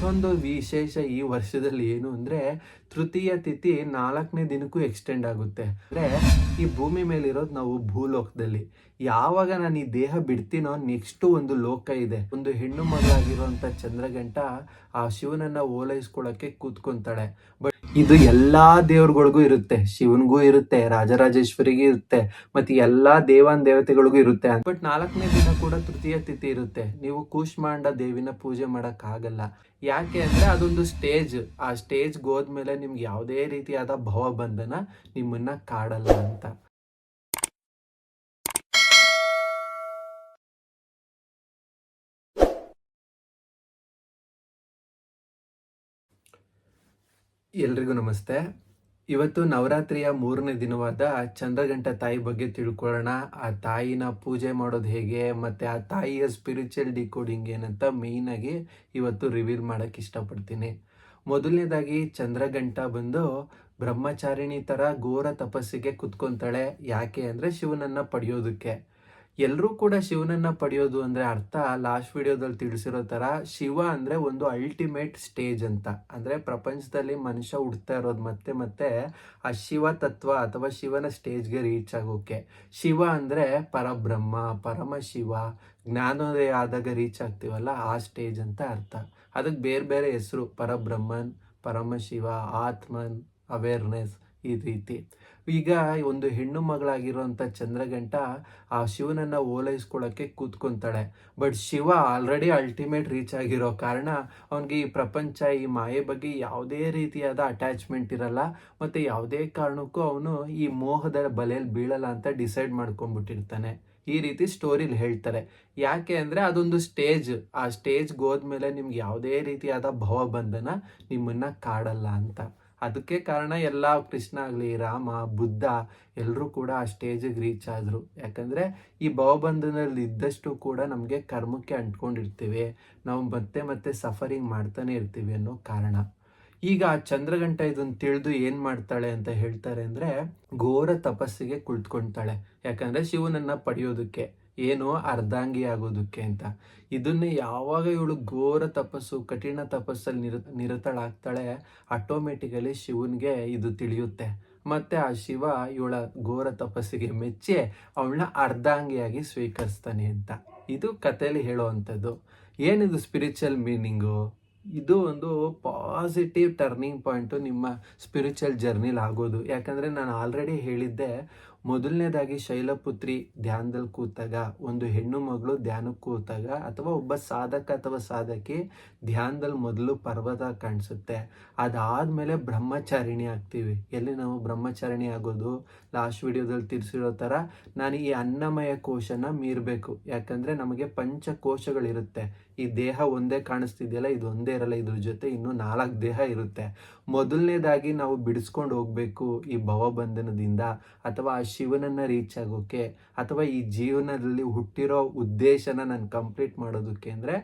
ಮತ್ತೊಂದು ವಿಶೇಷ ಈ ವರ್ಷದಲ್ಲಿ ಏನು ಅಂದರೆ, ತೃತೀಯ ತಿಥಿ ನಾಲ್ಕನೇ ದಿನಕ್ಕೂ ಎಕ್ಸ್ಟೆಂಡ್ ಆಗುತ್ತೆ. ಅಂದರೆ, ಈ ಭೂಮಿ ಮೇಲಿರೋದು ನಾವು ಭೂಲೋಕದಲ್ಲಿ. ಯಾವಾಗ ನಾನು ಈ ದೇಹ ಬಿಡ್ತೀನೋ ನೆಕ್ಸ್ಟ್ ಒಂದು ಲೋಕ ಇದೆ. ಒಂದು ಹೆಣ್ಣು ಮಗಳಾಗಿರುವಂಥ ಚಂದ್ರಗಂಟ ಆ ಶಿವನನ್ನ ಓಲೈಸ್ಕೊಳ್ಳೋಕ್ಕೆ ಕೂತ್ಕೊಂತಾಳೆ ಬಟ್ ಇದು ಎಲ್ಲಾ ದೇವ್ರಗಳಿಗೂ ಇರುತ್ತೆ. ಶಿವನ್ಗೂ ಇರುತ್ತೆ, ರಾಜರಾಜೇಶ್ವರಿಗೆ ಇರುತ್ತೆ, ಮತ್ತೆ ಎಲ್ಲಾ ದೇವಾನ್ ದೇವತೆಗಳಿಗೂ ಇರುತ್ತೆ ಬಟ್ ನಾಲ್ಕನೇ ದಿನ ಕೂಡ ತೃತೀಯ ತಿಥಿ ಇರುತ್ತೆ. ನೀವು ಕೂಷ್ಮಾಂಡ ದೇವಿನ ಪೂಜೆ ಮಾಡಕ್ ಆಗಲ್ಲ ಯಾಕೆ ಅಂದ್ರೆ ಅದೊಂದು ಸ್ಟೇಜ್. ಆ ಸ್ಟೇಜ್ ಹೋದ್ಮೇಲೆ ನಿಮ್ಗೆ ಯಾವುದೇ ರೀತಿಯಾದ ಭವ ಬಂಧನ ನಿಮ್ಮನ್ನ ಕಾಡಲ್ಲ ಅಂತ. ಎಲ್ರಿಗೂ ನಮಸ್ತೆ. ಇವತ್ತು ನವರಾತ್ರಿಯ ಮೂರನೇ ದಿನವಾದ ಚಂದ್ರಗಂಟ ತಾಯಿ ಬಗ್ಗೆ ತಿಳ್ಕೊಳ್ಳೋಣ. ಆ ತಾಯಿನ ಪೂಜೆ ಮಾಡೋದು ಹೇಗೆ, ಮತ್ತು ಆ ತಾಯಿಯ ಸ್ಪಿರಿಚುವಲ್ ಡಿಕೋಡಿಂಗ್ ಏನಂತ ಮೇಯ್ನಾಗಿ ಇವತ್ತು ರಿವೀಲ್ ಮಾಡೋಕ್ಕೆ ಇಷ್ಟಪಡ್ತೀನಿ. ಮೊದಲನೇದಾಗಿ ಚಂದ್ರಗಂಟ ಬಂದು ಬ್ರಹ್ಮಚಾರಿಣಿ ಥರ ಘೋರ ತಪಸ್ಸಿಗೆ ಕುತ್ಕೊತಾಳೆ. ಯಾಕೆ ಅಂದರೆ ಶಿವನನ್ನು ಪಡೆಯೋದಕ್ಕೆ. ಎಲ್ಲರೂ ಕೂಡ ಶಿವನನ್ನ ಪಡೆಯೋದು ಅಂದ್ರೆ ಅರ್ಥ. ಲಾಸ್ಟ್ ವಿಡಿಯೋದಲ್ಲಿ ತಿಳಿಸಿರೋ ತರ ಶಿವ ಅಂದ್ರೆ ಒಂದು ಅಲ್ಟಿಮೇಟ್ ಸ್ಟೇಜ್ ಅಂತ. ಅಂದ್ರೆ ಪ್ರಪಂಚದಲ್ಲಿ ಮನುಷ್ಯ ಹುಡ್ತಾ ಇರೋದು ಮತ್ತೆ ಮತ್ತೆ ಆ ಶಿವ ತತ್ವ ಅಥವಾ ಶಿವನ ಸ್ಟೇಜ್ಗೆ ರೀಚ್ ಆಗೋಕೆ. ಶಿವ ಅಂದ್ರೆ ಪರಬ್ರಹ್ಮ, ಪರಮ ಶಿವ, ಜ್ಞಾನೋದಯ ಆದಾಗ ರೀಚ್ ಆಗ್ತೀವಲ್ಲ ಆ ಸ್ಟೇಜ್ ಅಂತ ಅರ್ಥ. ಅದಕ್ಕೆ ಬೇರೆ ಬೇರೆ ಹೆಸರು, ಪರಬ್ರಹ್ಮನ್ ಪರಮಶಿವ ಆತ್ಮನ್ ಅವೇರ್ನೆಸ್ ಈ ರೀತಿ ಈಗ ಒಂದು ಹೆಣ್ಣು ಮಗಳಾಗಿರುವಂಥ ಚಂದ್ರಗಂಟ ಆ ಶಿವನನ್ನ ಓಲೈಸ್ಕೊಳ್ಳೋಕ್ಕೆ ಕೂತ್ಕೊಂತಾಳೆ. But Shiva already ultimate reach ಆಗಿರೋ ಕಾರಣ ಅವನಿಗೆ ಈ ಪ್ರಪಂಚ, ಈ ಮಾಯೆ ಬಗ್ಗೆ ಯಾವುದೇ ರೀತಿಯಾದ ಅಟ್ಯಾಚ್ಮೆಂಟ್ ಇರಲ್ಲ. ಮತ್ತು ಯಾವುದೇ ಕಾರಣಕ್ಕೂ ಅವನು ಈ ಮೋಹದ ಬಲೆಯಲ್ಲಿ ಬೀಳಲ್ಲ ಅಂತ ಡಿಸೈಡ್ ಮಾಡ್ಕೊಂಡ್ಬಿಟ್ಟಿರ್ತಾನೆ. ಈ ರೀತಿ ಸ್ಟೋರಿಲಿ ಹೇಳ್ತಾರೆ. ಯಾಕೆ ಅಂದರೆ ಅದೊಂದು ಸ್ಟೇಜ್. ಆ ಸ್ಟೇಜ್ಗೆ ಹೋದ್ಮೇಲೆ ನಿಮ್ಗೆ ಯಾವುದೇ ರೀತಿಯಾದ ಭವ ಬಂಧನ ನಿಮ್ಮನ್ನ ಕಾಡಲ್ಲ ಅಂತ. ಅದಕ್ಕೆ ಕಾರಣ ಎಲ್ಲ ಕೃಷ್ಣ ಆಗಲಿ, ರಾಮ, ಬುದ್ಧ ಎಲ್ಲರೂ ಕೂಡ ಆ ಸ್ಟೇಜಿಗೆ ರೀಚ್ ಆದರು. ಯಾಕಂದರೆ ಈ ಭವಬಂಧನದಲ್ಲಿ ಇದ್ದಷ್ಟು ಕೂಡ ನಮಗೆ ಕರ್ಮಕ್ಕೆ ಅಂಟ್ಕೊಂಡಿರ್ತೀವಿ. ನಾವು ಮತ್ತೆ ಮತ್ತೆ ಸಫರಿಂಗ್ ಮಾಡ್ತಾನೆ ಇರ್ತೀವಿ ಅನ್ನೋ ಕಾರಣ. ಈಗ ಆ ಚಂದ್ರಗಂಟ ಇದನ್ನು ತಿಳಿದು ಏನು ಮಾಡ್ತಾಳೆ ಅಂತ ಹೇಳ್ತಾರೆ ಅಂದರೆ ಘೋರ ತಪಸ್ಸಿಗೆ ಕುಳಿತ್ಕೊಳ್ತಾಳೆ. ಯಾಕಂದರೆ ಶಿವನನ್ನು ಪಡೆಯೋದಕ್ಕೆ, ಏನು ಅರ್ಧಾಂಗಿ ಆಗೋದಕ್ಕೆ ಅಂತ. ಇದನ್ನೇ ಯಾವಾಗ ಇವಳು ಘೋರ ತಪಸ್ಸು, ಕಠಿಣ ತಪಸ್ಸಲ್ಲಿ ನಿರ, ನಿರತಳಾಗ್ತಾಳೆ ಆಟೋಮೆಟಿಕಲಿ ಶಿವನ್ಗೆ ಇದು ತಿಳಿಯುತ್ತೆ. ಮತ್ತೆ ಆ ಶಿವ ಇವಳ ಘೋರ ತಪಸ್ಸಿಗೆ ಮೆಚ್ಚಿ ಅವಳನ್ನ ಅರ್ಧಾಂಗಿಯಾಗಿ ಸ್ವೀಕರಿಸ್ತಾನೆ ಅಂತ. ಇದು ಕಥೆಯಲ್ಲಿ ಹೇಳುವಂಥದ್ದು. ಏನಿದು ಸ್ಪಿರಿಚುವಲ್ ಮೀನಿಂಗು ಇದು ಒಂದು ಪಾಸಿಟಿವ್ ಟರ್ನಿಂಗ್ ಪಾಯಿಂಟು ನಿಮ್ಮ ಸ್ಪಿರಿಚುವಲ್ ಜರ್ನಿಲಿ ಆಗೋದು. ಯಾಕಂದರೆ ನಾನು ಆಲ್ರೆಡಿ ಹೇಳಿದ್ದೆ ಮೊದಲನೇದಾಗಿ ಶೈಲಪುತ್ರಿ ಧ್ಯಾನದಲ್ಲಿ ಕೂತಾಗ, ಒಂದು ಹೆಣ್ಣು ಮಗಳು ಧ್ಯಾನಕ್ಕೆ ಕೂತಾಗ, ಅಥವಾ ಒಬ್ಬ ಸಾಧಕ ಅಥವಾ ಸಾಧಕಿ ಧ್ಯಾನದಲ್ಲಿ ಮೊದಲು ಪರ್ವತ ಕಾಣಿಸುತ್ತೆ. ಅದಾದಮೇಲೆ ಬ್ರಹ್ಮಚಾರಿಣಿ ಆಗ್ತೀವಿ. ಎಲ್ಲಿ ನಾವು ಬ್ರಹ್ಮಚಾರಿಣಿ ಆಗೋದು? ಲಾಸ್ಟ್ ವಿಡಿಯೋದಲ್ಲಿ ತಿಳಿಸಿರೋ ಥರ, ನಾನು ಈ ಅನ್ನಮಯ ಕೋಶನ ಮೀರಬೇಕು. ಯಾಕಂದರೆ ನಮಗೆ ಪಂಚಕೋಶಗಳಿರುತ್ತೆ. ಈ ದೇಹ ಒಂದೇ ಕಾಣಿಸ್ತಿದೆಯಲ್ಲ, ಇದು ಒಂದೇ ಇರಲ್ಲ, ಇದ್ರ ಜೊತೆ ಇನ್ನೂ ನಾಲ್ಕು ದೇಹ ಇರುತ್ತೆ. ಮೊದಲನೇದಾಗಿ ನಾವು ಬಿಡಿಸ್ಕೊಂಡು ಹೋಗಬೇಕು ಈ ಭವಬಂಧನದಿಂದ, ಅಥವಾ ಆ ಶಿವನನ್ನ ರೀಚ್ ಆಗೋಕ್ಕೆ ಅಥವಾ ಈ ಜೀವನದಲ್ಲಿ ಹುಟ್ಟಿರೋ ಉದ್ದೇಶನ ನಾನು ಕಂಪ್ಲೀಟ್ ಮಾಡೋದಕ್ಕೆ ಅಂದರೆ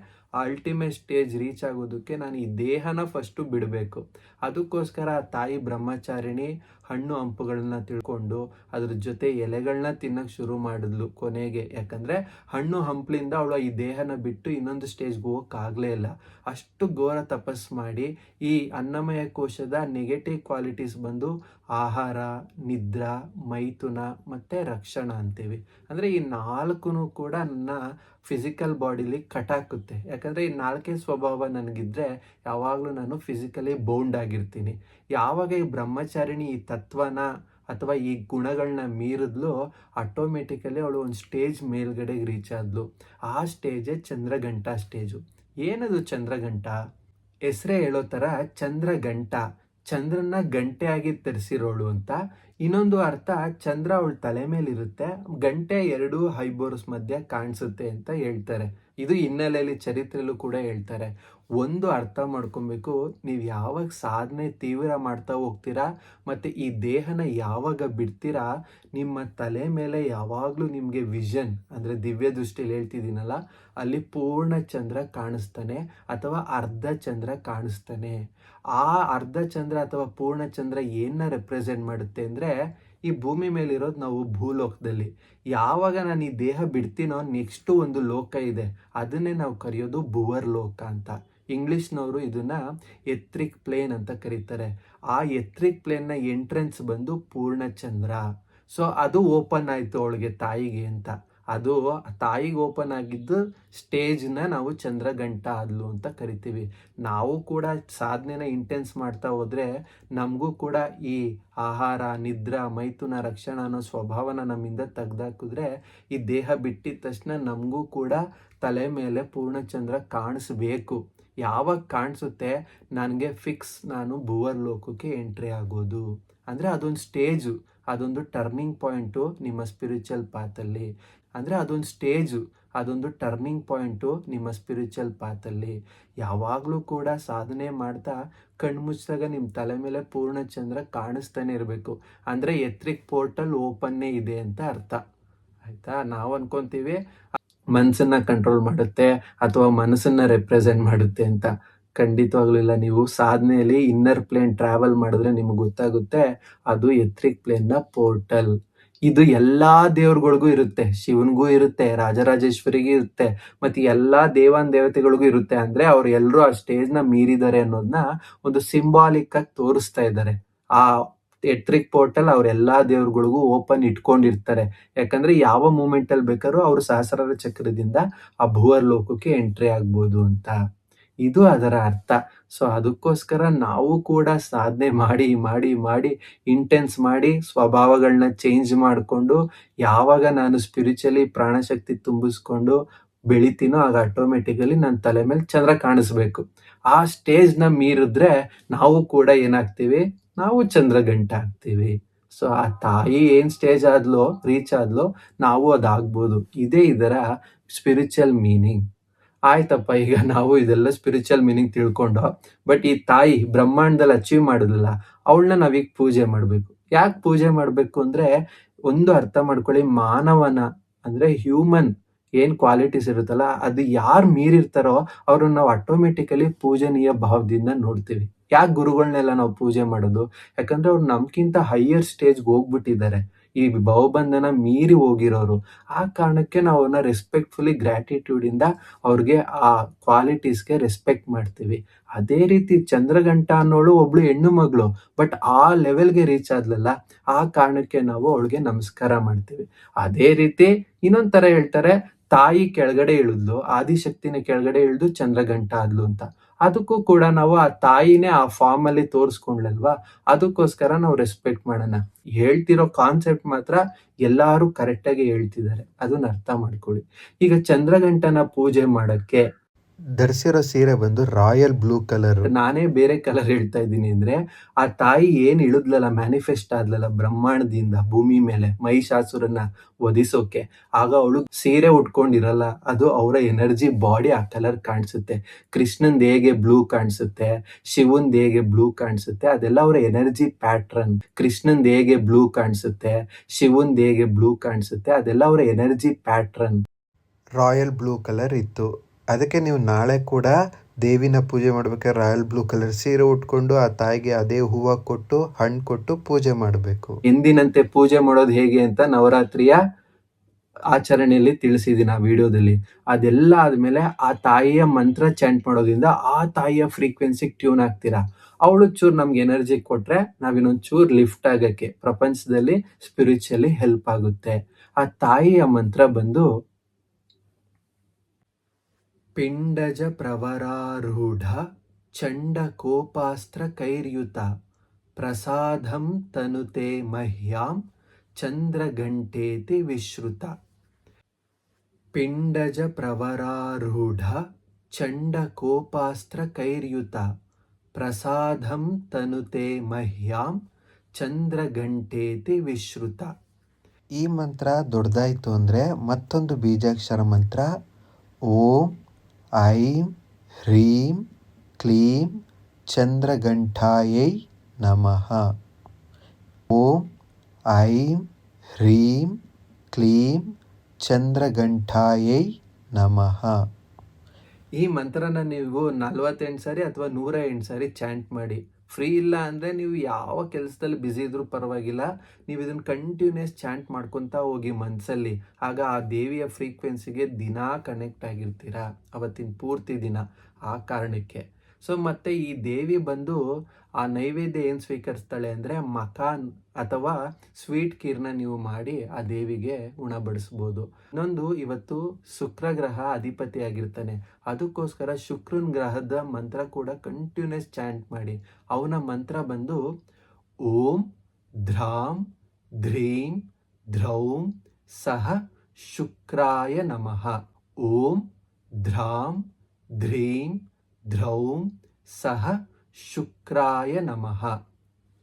ಅಲ್ಟಿಮೇಟ್ ಸ್ಟೇಜ್ ರೀಚ್ ಆಗೋದಕ್ಕೆ ನಾನು ಈ ದೇಹನ ಫಸ್ಟು ಬಿಡಬೇಕು. ಅದಕ್ಕೋಸ್ಕರ ಆ ತಾಯಿ ಬ್ರಹ್ಮಚಾರಿಣಿ ಹಣ್ಣು ಹಂಪುಗಳನ್ನ ತಿಳ್ಕೊಂಡು ಅದ್ರ ಜೊತೆ ಎಲೆಗಳನ್ನ ತಿನ್ನಕ್ಕೆ ಶುರು ಮಾಡಿದ್ಲು ಕೊನೆಗೆ. ಯಾಕಂದರೆ ಹಣ್ಣು ಹಂಪ್ಲಿಂದ ಅವಳು ಈ ದೇಹನ ಬಿಟ್ಟು ಇನ್ನೊಂದು ಸ್ಟೇಜ್ಗೆ ಹೋಗೋಕ್ಕಾಗಲೇ ಇಲ್ಲ. ಅಷ್ಟು ಘೋರ ತಪಸ್ ಮಾಡಿ ಈ ಅನ್ನಮಯ ಕೋಶದ ನೆಗೆಟಿವ್ ಕ್ವಾಲಿಟೀಸ್ ಬಂದು ಆಹಾರ, ನಿದ್ರಾ, ಮೈಥುನ ಮತ್ತು ರಕ್ಷಣ ಅಂತೀವಿ. ಅಂದರೆ ಈ ನಾಲ್ಕು ಕೂಡ ನನ್ನ ಫಿಸಿಕಲ್ ಬಾಡಿಲಿ ಕಟಾಕುತ್ತೆ ಯಾಕಂದರೆ ಈ ನಾಲ್ಕೇ ಸ್ವಭಾವ ನನಗಿದ್ರೆ ಯಾವಾಗಲೂ ನಾನು ಫಿಸಿಕಲಿ ಬೌಂಡ್ ಆಗಿರ್ತೀನಿ. ಯಾವಾಗ ಈ ಬ್ರಹ್ಮಚಾರಿಣಿ ಈ ತತ್ವನ ಅಥವಾ ಈ ಗುಣಗಳನ್ನ ಮೀರಿದ್ಲು ಆಟೋಮೆಟಿಕಲಿ ಅವಳು ಒಂದು ಸ್ಟೇಜ್ ಮೇಲ್ಗಡೆಗೆ ರೀಚ್ ಆದ್ಲು. ಆ ಸ್ಟೇಜೇ ಚಂದ್ರಗಂಟ ಸ್ಟೇಜು ಏನದು ಚಂದ್ರಗಂಟ ಹೆಸರೇ ಹೇಳೋ ಥರ ಚಂದ್ರಗಂಟ ಚಂದ್ರನ ಗಂಟೆಯಾಗಿ ತರಿಸಿರೋಳು ಅಂತ ಇನ್ನೊಂದು ಅರ್ಥ, ಚಂದ್ರ ಅವಳ ತಲೆ ಮೇಲಿರುತ್ತೆ, ಗಂಟೆ ಎರಡು ಹೈಬೋರ್ಸ್ ಮಧ್ಯೆ ಕಾಣಿಸುತ್ತೆ ಅಂತ ಹೇಳ್ತಾರೆ. ಇದು ಹಿನ್ನೆಲೆಯಲ್ಲಿ ಚರಿತ್ರೆಯಲ್ಲೂ ಕೂಡ ಹೇಳ್ತಾರೆ. ಒಂದು ಅರ್ಥ ಮಾಡ್ಕೊಬೇಕು, ನೀವು ಯಾವಾಗ ಸಾಧನೆ ತೀವ್ರ ಮಾಡ್ತಾ ಹೋಗ್ತೀರಾ ಮತ್ತು ಈ ದೇಹನ ಯಾವಾಗ ಬಿಡ್ತೀರಾ, ನಿಮ್ಮ ತಲೆ ಮೇಲೆ ಯಾವಾಗಲೂ ನಿಮಗೆ ವಿಷನ್, ಅಂದರೆ ದಿವ್ಯ ದೃಷ್ಟಿಯಲ್ಲಿ ಹೇಳ್ತಿದ್ದೀನಲ್ಲ, ಅಲ್ಲಿ ಪೂರ್ಣ ಚಂದ್ರ ಕಾಣಿಸ್ತಾನೆ ಅಥವಾ ಅರ್ಧ ಚಂದ್ರ ಕಾಣಿಸ್ತಾನೆ. ಆ ಅರ್ಧ ಚಂದ್ರ ಅಥವಾ ಪೂರ್ಣ ಚಂದ್ರ ಏನನ್ನ ರೆಪ್ರೆಸೆಂಟ್ ಮಾಡುತ್ತೆ ಅಂದರೆ ಈ ಭೂಮಿ ಮೇಲಿರೋದು ನಾವು ಭೂಲೋಕದಲ್ಲಿ. ಯಾವಾಗ ನಾನು ಈ ದೇಹ ಬಿಡ್ತೀನೋ ನೆಕ್ಸ್ಟು ಒಂದು ಲೋಕ ಇದೆ. ಅದನ್ನೇ ನಾವು ಕರೆಯೋದು ಭುವರ್ ಲೋಕ ಅಂತ. ಇಂಗ್ಲೀಷ್ನವರು ಇದನ್ನ ಎತ್ರಿಕ್ ಪ್ಲೇನ್ ಅಂತ ಕರೀತಾರೆ. ಆ ಎತ್ರಿಕ್ ಪ್ಲೇನ್ನ ಎಂಟ್ರೆನ್ಸ್ ಬಂದು ಪೂರ್ಣಚಂದ್ರ. ಸೊ ಅದು ಓಪನ್ ಆಯಿತು ಅವಳಿಗೆ ತಾಯಿಗೆ ಅಂತ. ಅದು ತಾಯಿಗೆ ಓಪನ್ ಆಗಿದ್ದು ಸ್ಟೇಜ್ನ ನಾವು ಚಂದ್ರಗಂಟ ಆದ್ಲು ಅಂತ ಕರಿತೀವಿ. ನಾವು ಕೂಡ ಸಾಧನೆನ ಇಂಟೆನ್ಸ್ ಮಾಡ್ತಾ ಹೋದ್ರೆ ನಮಗೂ ಕೂಡ ಈ ಆಹಾರ, ನಿದ್ರಾ, ಮೈಥುನ ರಕ್ಷಣಾ ಅನ್ನೋ ಸ್ವಭಾವನ ನಮ್ಮಿಂದ ತೆಗ್ದಾಕಿದ್ರೆ ಈ ದೇಹ ಬಿಟ್ಟಿದ ತಕ್ಷಣ ನಮಗೂ ಕೂಡ ತಲೆ ಮೇಲೆ ಪೂರ್ಣಚಂದ್ರ ಕಾಣಿಸ್ಬೇಕು. ಯಾವಾಗ ಕಾಣಿಸುತ್ತೆ ನನಗೆ ಫಿಕ್ಸ್ ನಾನು ಭುವರ್ ಲೋಕಕ್ಕೆ ಎಂಟ್ರಿ ಆಗೋದು. ಅಂದರೆ ಅದೊಂದು ಸ್ಟೇಜು ಅದೊಂದು ಟರ್ನಿಂಗ್ ಪಾಯಿಂಟು ನಿಮ್ಮ ಸ್ಪಿರಿಚುವಲ್ ಪಾತಲ್ಲಿ ಅಂದರೆ ಅದೊಂದು ಸ್ಟೇಜು, ಅದೊಂದು ಟರ್ನಿಂಗ್ ಪಾಯಿಂಟು ನಿಮ್ಮ ಸ್ಪಿರಿಚುವಲ್ ಪಾತಲ್ಲಿ ಯಾವಾಗಲೂ ಕೂಡ ಸಾಧನೆ ಮಾಡ್ತಾ ಕಣ್ಮುಚ್ಚಿದಾಗ ನಿಮ್ಮ ತಲೆ ಮೇಲೆ ಪೂರ್ಣ ಚಂದ್ರ ಕಾಣಿಸ್ತಾನೆ ಇರಬೇಕು. ಅಂದರೆ ಎತ್ರಿಕ್ ಪೋರ್ಟಲ್ ಓಪನ್ನೇ ಇದೆ ಅಂತ ಅರ್ಥ. ಆಯಿತಾ? ನಾವು ಅನ್ಕೊತೀವಿ ಮನಸ್ಸನ್ನು ಕಂಟ್ರೋಲ್ ಮಾಡುತ್ತೆ ಅಥವಾ ಮನಸ್ಸನ್ನು ರೆಪ್ರೆಸೆಂಟ್ ಮಾಡುತ್ತೆ ಅಂತ. ಖಂಡಿತವಾಗಲಿಲ್ಲ ನೀವು ಸಾಧನೆಯಲ್ಲಿ ಇನ್ನರ್ ಪ್ಲೇನ್ ಟ್ರಾವೆಲ್ ಮಾಡಿದ್ರೆ ನಿಮ್ಗೆ ಗೊತ್ತಾಗುತ್ತೆ, ಅದು ಎತ್ರಿಕ್ ಪ್ಲೇನ್ನ ಪೋರ್ಟಲ್ ಇದು ಎಲ್ಲಾ ದೇವ್ರುಗಳಿಗೂ ಇರುತ್ತೆ. ಶಿವನಿಗೂ ಇರುತ್ತೆ, ರಾಜರಾಜೇಶ್ವರಿಗೂ ಇರುತ್ತೆ, ಮತ್ತೆ ಎಲ್ಲಾ ದೇವಾನ್ ದೇವತೆಗಳಿಗೂ ಇರುತ್ತೆ. ಅಂದ್ರೆ ಅವ್ರು ಎಲ್ಲರೂ ಆ ಸ್ಟೇಜ್ನ ಮೀರಿದ್ದಾರೆ ಅನ್ನೋದನ್ನ ಒಂದು ಸಿಂಬಾಲಿಕ್ ಆಗಿ ತೋರಿಸ್ತಾ ಇದ್ದಾರೆ. ಆ ಎಟ್ರಿಕ್ ಪೋರ್ಟಲ್ ಅವ್ರ ಎಲ್ಲಾ ದೇವ್ರುಗಳಿಗೂ ಓಪನ್ ಇಟ್ಕೊಂಡಿರ್ತಾರೆ. ಯಾಕಂದ್ರೆ ಯಾವ ಮೂಮೆಂಟ್ ಅಲ್ಲಿ ಬೇಕಾದ್ರೂ ಅವ್ರ ಸಹಸ್ರಾರ ಚಕ್ರದಿಂದ ಆ ಭುವರ್ ಲೋಕಕ್ಕೆ ಎಂಟ್ರಿ ಆಗ್ಬೋದು ಅಂತ. ಇದು ಅದರ ಅರ್ಥ. ಸೊ ಅದಕ್ಕೋಸ್ಕರ ನಾವು ಕೂಡ ಸಾಧನೆ ಮಾಡಿ ಮಾಡಿ ಮಾಡಿ ಇಂಟೆನ್ಸ್ ಮಾಡಿ ಸ್ವಭಾವಗಳನ್ನ ಚೇಂಜ್ ಮಾಡಿಕೊಂಡು ಯಾವಾಗ ನಾನು ಸ್ಪಿರಿಚುಲಿ ಪ್ರಾಣಶಕ್ತಿ ತುಂಬಿಸ್ಕೊಂಡು ಬೆಳಿತೀನೋ ಆಗ ಆಟೋಮೆಟಿಕಲಿ ನನ್ನ ತಲೆ ಮೇಲೆ ಚಂದ್ರ ಕಾಣಿಸ್ಬೇಕು. ಆ ಸ್ಟೇಜ್ನ ಮೀರಿದ್ರೆ ನಾವು ಕೂಡ ಏನಾಗ್ತೀವಿ? ನಾವು ಚಂದ್ರ ಗಂಟೆ ಆಗ್ತೀವಿ. ಸೊ ಆ ತಾಯಿ ಏನ್ ಸ್ಟೇಜ್ ಆದ್ಲೋ ರೀಚ್ ಆದ್ಲೋ ನಾವು ಅದಾಗ್ಬೋದು. ಇದೇ ಇದರ ಸ್ಪಿರಿಚುವಲ್ ಮೀನಿಂಗ್ ಆಯ್ತಪ್ಪ, ಈಗ ನಾವು ಇದೆಲ್ಲ ಸ್ಪಿರಿಚುವಲ್ ಮೀನಿಂಗ್ ತಿಳ್ಕೊಂಡು ಬಟ್ ಈ ತಾಯಿ ಬ್ರಹ್ಮಾಂಡದಲ್ಲಿ ಅಚೀವ್ ಮಾಡಿದ್ಲಲ್ಲ ಅವಳನ್ನ ನಾವೀಗ ಪೂಜೆ ಮಾಡಬೇಕು. ಯಾಕೆ ಪೂಜೆ ಮಾಡಬೇಕು ಅಂದ್ರೆ, ಒಂದು ಅರ್ಥ ಮಾಡ್ಕೊಳ್ಳಿ, ಮಾನವನ, ಅಂದ್ರೆ ಹ್ಯೂಮನ್ ಏನ್ ಕ್ವಾಲಿಟೀಸ್ ಇರುತ್ತಲ್ಲ, ಅದು ಯಾರು ಮೀರಿರ್ತಾರೋ, ಅವ್ರನ್ನ ನಾವು ಆಟೋಮೆಟಿಕಲಿ ಪೂಜನೀಯ ಭಾವದಿಂದ ನೋಡ್ತೀವಿ. ಯಾಕೆ ಗುರುಗಳನ್ನೆಲ್ಲ ನಾವು ಪೂಜೆ ಮಾಡೋದು? ಯಾಕಂದ್ರೆ ಅವ್ರು ನಮ್ಗಿಂತ ಹೈಯರ್ ಸ್ಟೇಜ್ಗೆ ಹೋಗ್ಬಿಟ್ಟಿದ್ದಾರೆ. ಈ ಬಹುಬಂಧನ ಮೀರಿ ಹೋಗಿರೋರು. ಆ ಕಾರಣಕ್ಕೆ ನಾವು ಅವ್ರನ್ನ ರೆಸ್ಪೆಕ್ಟ್ಫುಲಿ ಗ್ರ್ಯಾಟಿಟ್ಯೂಡಿಂದ ಅವ್ರಿಗೆ ಆ ಕ್ವಾಲಿಟೀಸ್ಗೆ ರೆಸ್ಪೆಕ್ಟ್ ಮಾಡ್ತೀವಿ. ಅದೇ ರೀತಿ ಚಂದ್ರಗಂಟ ಅನ್ನೋಳು ಒಬ್ಳು ಹೆಣ್ಣು ಮಗಳು ಬಟ್ ಆ ಲೆವೆಲ್ಗೆ ರೀಚ್ ಆದ್ಲಲ್ಲ, ಆ ಕಾರಣಕ್ಕೆ ನಾವು ಅವಳಿಗೆ ನಮಸ್ಕಾರ ಮಾಡ್ತೀವಿ. ಅದೇ ರೀತಿ ಇನ್ನೊಂದ್ ತರ ಹೇಳ್ತಾರೆ, ತಾಯಿ ಕೆಳಗಡೆ ಇಳಿದ್ಲು, ಆದಿಶಕ್ತಿನ ಕೆಳಗಡೆ ಇಳಿದು ಚಂದ್ರಗಂಟ ಆದ್ಲು ಅಂತ. ಅದಕ್ಕೂ ಕೂಡ ನಾವು ಆ ತಾಯಿನೇ ಆ ಫಾರ್ಮ್ ಅಲ್ಲಿ ತೋರಿಸ್ಕೊಂಡ್ಲಲ್ವಾ ಅದಕ್ಕೋಸ್ಕರ ನಾವು ರೆಸ್ಪೆಕ್ಟ್ ಮಾಡೋಣ. ಹೇಳ್ತಿರೋ ಕಾನ್ಸೆಪ್ಟ್ ಮಾತ್ರ ಎಲ್ಲರೂ ಕರೆಕ್ಟಾಗಿ ಹೇಳ್ತಿದ್ದಾರೆ. ಅದನ್ನ ಅರ್ಥ ಮಾಡ್ಕೊಳ್ಳಿ. ಈಗ ಚಂದ್ರಗಂಟನ ಪೂಜೆ ಮಾಡಕ್ಕೆ ಧರಿಸಿರೋ ಸೀರೆ ಬಂದು ರಾಯಲ್ ಬ್ಲೂ ಕಲರ್. ನಾನೇ ಬೇರೆ ಕಲರ್ ಹೇಳ್ತಾ ಇದ್ದೀನಿ ಅಂದ್ರೆ ಆ ತಾಯಿ ಏನ್ ಇಳಿದ್ಲಲ್ಲ ಮ್ಯಾನಿಫೆಸ್ಟ್ ಆದ್ಲಲ್ಲ ಬ್ರಹ್ಮಾಂಡದಿಂದ ಭೂಮಿ ಮೇಲೆ ಮಹಿಷಾಸುರನ್ನ ವಧಿಸೋಕೆ ಆಗ ಅವಳು ಸೀರೆ ಉಟ್ಕೊಂಡಿರಲ್ಲ ಅದು ಅವರ ಎನರ್ಜಿ ಬಾಡಿ ಆ ಕಲರ್ ಕಾಣಿಸುತ್ತೆ. ಕೃಷ್ಣನ್ ಹೇಗೆ ಬ್ಲೂ ಕಾಣಿಸುತ್ತೆ ಶಿವಂದ್ ಹೇಗೆ ಬ್ಲೂ ಕಾಣಿಸುತ್ತೆ ಅದೆಲ್ಲ ಅವರ ಎನರ್ಜಿ ಪ್ಯಾಟ್ರನ್. ಕೃಷ್ಣನ್ ಹೇಗೆ ಬ್ಲೂ ಕಾಣಿಸುತ್ತೆ ಶಿವಂದ್ ಹೇಗೆ ಬ್ಲೂ ಕಾಣಿಸುತ್ತೆ ಅದೆಲ್ಲ ಅವರ energy pattern. Royal blue colour ಇತ್ತು. ಅದಕ್ಕೆ ನೀವು ನಾಳೆ ಕೂಡ ದೇವಿನ ಪೂಜೆ ಮಾಡ್ಬೇಕಾದ್ರೆ ರಾಯಲ್ ಬ್ಲೂ ಕಲರ್ ಸೀರೆ ಉಟ್ಕೊಂಡು ಆ ತಾಯಿಗೆ ಅದೇ ಹೂವು ಕೊಟ್ಟು, ಹಣ್ಣು ಕೊಟ್ಟು ಪೂಜೆ ಮಾಡಬೇಕು. ಎಂದಿನಂತೆ ಪೂಜೆ ಮಾಡೋದು ಹೇಗೆ ಅಂತ ನವರಾತ್ರಿಯ ಆಚರಣೆಯಲ್ಲಿ ತಿಳಿಸಿದ್ದೀನಿ ಆ ವಿಡಿಯೋದಲ್ಲಿ. ಅದೆಲ್ಲ ಆದ್ಮೇಲೆ ಆ ತಾಯಿಯ ಮಂತ್ರ ಚಾಂಟ್ ಮಾಡೋದ್ರಿಂದ ಆ ತಾಯಿಯ ಫ್ರೀಕ್ವೆನ್ಸಿಗೆ ಟ್ಯೂನ್ ಆಗ್ತೀರಾ? ಅವಳು ಚೂರು ನಮ್ಗೆ ಎನರ್ಜಿ ಕೊಟ್ರೆ ನಾವಿನ್ನೊಂದ್ ಚೂರ್ ಲಿಫ್ಟ್ ಆಗಕ್ಕೆ, ಪ್ರಪಂಚದಲ್ಲಿ ಸ್ಪಿರಿಚುವಲಿ ಹೆಲ್ಪ್ ಆಗುತ್ತೆ. ಆ ತಾಯಿಯ ಮಂತ್ರ ಬಂದು ಪಿಂಡಜ ಪ್ರವರಾರೂಢ ಚಂಡ ಕೋಪಾಸ್ತ್ರ ಕೈರ್ಯುತ ಪ್ರಸಾದಂ ತನುತೆ ಮಹ್ಯಾಂ ಚಂದ್ರಗಂಟೇತಿ ವಿಶ್ರುತ. ಪಿಂಡಜ ಪ್ರವರಾರೂಢ ಚಂಡ ಕೋಪಾಸ್ತ್ರ ಕೈರ್ಯುತ ಪ್ರಸಾದಂ ತನುತೆ ಮಹ್ಯಾಂ ಚಂದ್ರಗಂಟೇತಿ ವಿಶ್ರುತ. ಈ ಮಂತ್ರ ದೊಡ್ಡದಾಯಿತು ಅಂದರೆ ಮತ್ತೊಂದು ಬೀಜಾಕ್ಷರ ಮಂತ್ರ ಓಂ ಐಂ ಹ್ರೀಂ ಕ್ಲೀಂ ಚಂದ್ರಘಂಠಾಯೈ ನಮಃ ಓಂ ಐಂ ಹ್ರೀಂ ಕ್ಲೀಂ ಚಂದ್ರಗಂಠಾಯೈ ನಮಃ ಈ ಮಂತ್ರನ ನೀವು ನಲ್ವತ್ತೆಂಟು ಸಾರಿ ಅಥವಾ ನೂರ ಎಂಟು ಸಾರಿ ಚಾಂಟ್ ಮಾಡಿ. ಫ್ರೀ ಇಲ್ಲ ಅಂದರೆ ನೀವು ಯಾವ ಕೆಲಸದಲ್ಲಿ ಬ್ಯುಸಿ ಇದ್ರೂ ಪರವಾಗಿಲ್ಲ. ನೀವು ಇದನ್ನು ಕಂಟಿನ್ಯೂಸ್ ಚಾಂಟ್ ಮಾಡ್ಕೊತಾ ಹೋಗಿ ಮನಸ್ಸಲ್ಲಿ ಆಗ ಆ ದೇವಿಯ ಫ್ರೀಕ್ವೆನ್ಸಿಗೆ ದಿನಾ ಕನೆಕ್ಟ್ ಆಗಿರ್ತೀರಾ. ಅವತ್ತಿನ ಪೂರ್ತಿ ದಿನ ಆ ಕಾರಣಕ್ಕೆ. ಸೊ ಮತ್ತೆ ಈ ದೇವಿ ಬಂದು ಆ ನೈವೇದ್ಯ ಏನು ಸ್ವೀಕರಿಸ್ತಾಳೆ ಅಂದರೆ ಮಕಾನ್ ಅಥವಾ ಸ್ವೀಟ್ ಕೀರ್ನ ನೀವು ಮಾಡಿ ಆ ದೇವಿಗೆ ಉಣಬಡಿಸ್ಬೋದು ಇನ್ನೊಂದು ಇವತ್ತು ಶುಕ್ರ ಗ್ರಹ ಅಧಿಪತಿ ಆಗಿರ್ತಾನೆ. ಅದಕ್ಕೋಸ್ಕರ ಶುಕ್ರನ್ ಗ್ರಹದ ಮಂತ್ರ ಕೂಡ ಕಂಟಿನ್ಯೂಸ್ ಚಾಂಟ್ ಮಾಡಿ. ಅವನ ಮಂತ್ರ ಬಂದು ಓಂ ಧ್ರಾಂ ಧ್ರೀಂ ಧ್ರೌಂ ಸಹ ಶುಕ್ರಾಯ ನಮಃ. ಓಂ ಧ್ರಾಂ ಧ್ರೀಂ ಧ್ರೌಂ ಸಹ ಶುಕ್ರಾಯ ನಮಃ.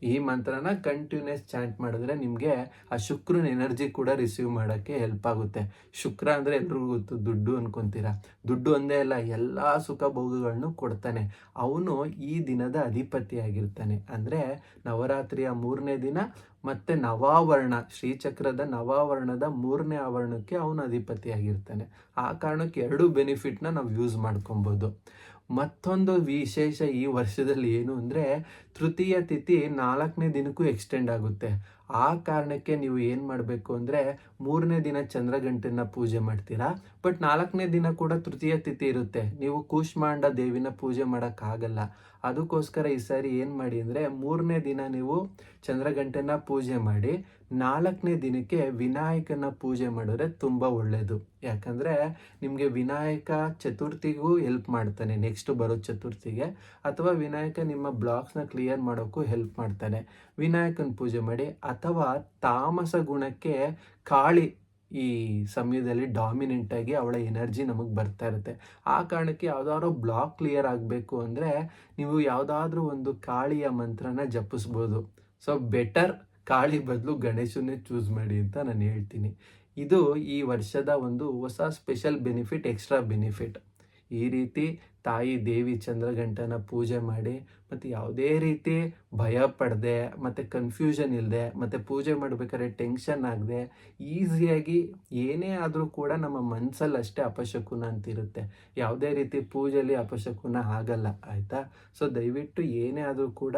ಈ ಮಂತ್ರನ ಕಂಟಿನ್ಯೂಸ್ ಚಾಂಟ್ ಮಾಡಿದ್ರೆ ನಿಮಗೆ ಆ ಶುಕ್ರನ ಎನರ್ಜಿ ಕೂಡ ರಿಸೀವ್ ಮಾಡೋಕ್ಕೆ ಹೆಲ್ಪ್ ಆಗುತ್ತೆ. ಶುಕ್ರ ಅಂದರೆ ಎಲ್ರಿಗೂ ಗೊತ್ತು, ದುಡ್ಡು ಅನ್ಕೊಂತೀರಾ? ದುಡ್ಡು ಒಂದೇ ಅಲ್ಲ, ಎಲ್ಲ ಸುಖ ಭೋಗಗಳನ್ನು ಕೊಡ್ತಾನೆ. ಅವನು ಈ ದಿನದ ಅಧಿಪತಿಯಾಗಿರ್ತಾನೆ. ಅಂದರೆ ನವರಾತ್ರಿಯ ಮೂರನೇ ದಿನ ಮತ್ತು ನವಾವರಣ, ಶ್ರೀಚಕ್ರದ ನವಾವರಣದ ಮೂರನೇ ಆವರಣಕ್ಕೆ ಅವನು ಅಧಿಪತಿಯಾಗಿರ್ತಾನೆ. ಆ ಕಾರಣಕ್ಕೆ ಎರಡು ಬೆನಿಫಿಟ್ನ ನಾವು ಯೂಸ್ ಮಾಡ್ಕೊಬೋದು. ಮತ್ತೊಂದು ವಿಶೇಷ ಈ ವರ್ಷದಲ್ಲಿ ಏನು ಅಂದರೆ ತೃತೀಯ ತಿಥಿ ನಾಲ್ಕನೇ ದಿನಕ್ಕೂ ಎಕ್ಸ್ಟೆಂಡ್ ಆಗುತ್ತೆ. ಆ ಕಾರಣಕ್ಕೆ ನೀವು ಏನು ಮಾಡಬೇಕು ಅಂದರೆ ಮೂರನೇ ದಿನ ಚಂದ್ರಗಂಟನ್ನ ಪೂಜೆ ಮಾಡ್ತೀರಾ? ಬಟ್ ನಾಲ್ಕನೇ ದಿನ ಕೂಡ ತೃತೀಯ ತಿಥಿ ಇರುತ್ತೆ. ನೀವು ಕೂಷ್ಮಾಂಡ ದೇವಿನ ಪೂಜೆ ಮಾಡೋಕ್ಕಾಗಲ್ಲ. ಅದಕ್ಕೋಸ್ಕರ ಈ ಸಾರಿ ಏನು ಮಾಡಿ ಅಂದರೆ ಮೂರನೇ ದಿನ ನೀವು ಚಂದ್ರಗಂಟನ್ನ ಪೂಜೆ ಮಾಡಿ, ನಾಲ್ಕನೇ ದಿನಕ್ಕೆ ವಿನಾಯಕನ ಪೂಜೆ ಮಾಡಿದ್ರೆ ತುಂಬ ಒಳ್ಳೆಯದು ಯಾಕಂದರೆ ನಿಮಗೆ ವಿನಾಯಕ ಚತುರ್ಥಿಗೂ ಹೆಲ್ಪ್ ಮಾಡ್ತಾನೆ ನೆಕ್ಸ್ಟ್ ಬರೋ ಚತುರ್ಥಿಗೆ. ಅಥವಾ ವಿನಾಯಕ ನಿಮ್ಮ ಬ್ಲಾಕ್ಸ್ನ ಕ್ಲಿಯರ್ ಮಾಡೋಕ್ಕೂ ಹೆಲ್ಪ್ ಮಾಡ್ತಾನೆ. ವಿನಾಯಕನ ಪೂಜೆ ಮಾಡಿ ಅಥವಾ ತಾಮಸ ಗುಣಕ್ಕೆ ಕಾಳಿ ಈ ಸಮಯದಲ್ಲಿ ಡಾಮಿನೆಂಟ್ ಆಗಿ ಅವಳ ಎನರ್ಜಿ ನಮಗೆ ಬರ್ತಾ ಇರುತ್ತೆ. ಆ ಕಾರಣಕ್ಕೆ ಯಾವುದಾದ್ರೂ ಬ್ಲಾಕ್ ಕ್ಲಿಯರ್ ಆಗಬೇಕು ಅಂದರೆ ನೀವು ಯಾವುದಾದ್ರೂ ಒಂದು ಕಾಳಿಯ ಮಂತ್ರನ ಜಪಿಸ್ಬೋದು. ಸೊ ಬೆಟರ್ ಕಾಳಿ ಬದಲು ಗಣೇಶನೇ ಚೂಸ್ ಮಾಡಿ ಅಂತ ನಾನು ಹೇಳ್ತೀನಿ. ಇದು ಈ ವರ್ಷದ ಒಂದು ಹೊಸ ಸ್ಪೆಷಲ್ ಬೆನಿಫಿಟ್ ಎಕ್ಸ್ಟ್ರಾ ಬೆನಿಫಿಟ್ ಈ ರೀತಿ ತಾಯಿ ದೇವಿ ಚಂದ್ರಗಂಟನ ಪೂಜೆ ಮಾಡಿ, ಮತ್ತು ಯಾವುದೇ ರೀತಿ ಭಯ ಪಡದೆ, ಮತ್ತು ಕನ್ಫ್ಯೂಷನ್ ಇಲ್ಲದೆ ಮತ್ತು ಪೂಜೆ ಮಾಡಬೇಕಾದ್ರೆ ಟೆನ್ಷನ್ ಆಗದೆ ಈಸಿಯಾಗಿ ಏನೇ ಆದರೂ ಕೂಡ ನಮ್ಮ ಮನಸ್ಸಲ್ಲಿ ಅಷ್ಟೇ ಅಪಶಕುನ ಅಂತಿರುತ್ತೆ. ಯಾವುದೇ ರೀತಿ ಪೂಜೆಯಲ್ಲಿ ಅಪಶಕುನ ಆಗಲ್ಲ, ಆಯಿತಾ? ಸೊ ದಯವಿಟ್ಟು ಏನೇ ಆದರೂ ಕೂಡ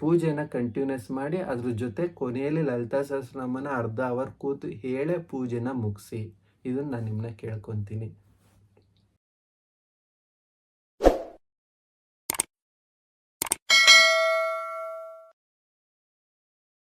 ಪೂಜೆನ ಕಂಟಿನ್ಯೂಸ್ ಮಾಡಿ, ಅದ್ರ ಜೊತೆ ಕೊನೆಯಲ್ಲಿ ಲಲಿತಾ ಸಹಸ್ರನಾಮನ ಅರ್ಧ ಅವರ್ ಕೂತು ಹೇಳೇ ಪೂಜೆನ ಮುಗಿಸಿ. ಇದನ್ನು ನಾನು ನಿಮ್ಮನ್ನ ಕೇಳ್ಕೊತೀನಿ.